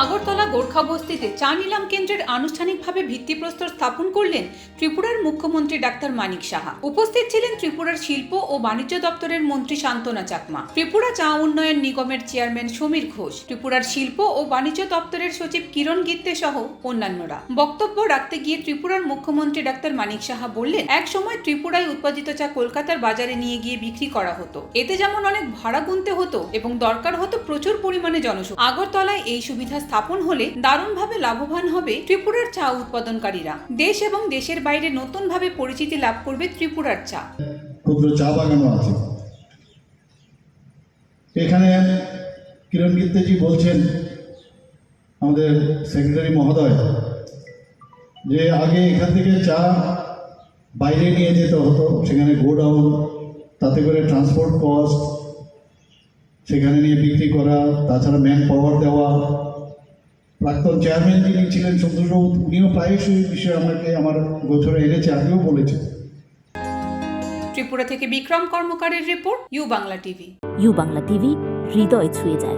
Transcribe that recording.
আগরতলা গোর্খা বস্তিতে চা নিলাম কেন্দ্রের আনুষ্ঠানিকভাবে ভিত্তিপ্রস্তর স্থাপন করলেন ত্রিপুরার মুখ্যমন্ত্রী ডাক্তার মানিক সাহা। উপস্থিত ছিলেন ত্রিপুরার শিল্প ও বাণিজ্য দপ্তরের মন্ত্রী শান্তনা চাকমা। ত্রিপুরা চা উন্নয়ন নিগমের চেয়ারম্যান সমীর ঘোষ, ত্রিপুরার শিল্প ও বাণিজ্য দপ্তরের সচিব কিরণ গিত্তে সহ অন্যান্যরা। বক্তব্য রাখতে গিয়ে ত্রিপুরার মুখ্যমন্ত্রী ডাক্তার মানিক সাহা বললেন, এক সময় ত্রিপুরায় উৎপাদিত চা কলকাতার বাজারে নিয়ে গিয়ে বিক্রি করা হতো। এতে যেমন অনেক ভাড়া গুনতে হতো এবং দরকার হতো প্রচুর পরিমাণে জনসংখ্যা। আগরতলায় এই সুবিধা স্থাপন হলে দারুণভাবে লাভবান হবে ত্রিপুরার চা উৎপাদনকারীরা। দেশ এবং দেশের বাইরে নতুনভাবে পরিচিতি লাভ করবে ত্রিপুরার চা। ক্ষুদ্র চা বাগানও আছে। এখানে কিরণ গিত্তেজি বলছেন, আমাদের সেক্রেটারি মহোদয়, যে আগে এখান থেকে চা বাইরে নিয়ে যেতে হতো, সেখানে গোডাউন, তাতে করে ট্রান্সপোর্ট কস্ট, সেখানে নিয়ে বিক্রি করা, তাছাড়া ম্যান পাওয়ার দেওয়া প্রাক্তন চেয়ারম্যান যিনি ছিলেন সন্তোষবাবু উনিও প্রায়শই এই বিষয়ে আমাকে আমার গোচরে এনেছে আগেও বলেছেন। ত্রিপুরা থেকে Bikram কর্মকারের report U Bangla TV. U Bangla TV হৃদয় ছুঁয়ে যায়।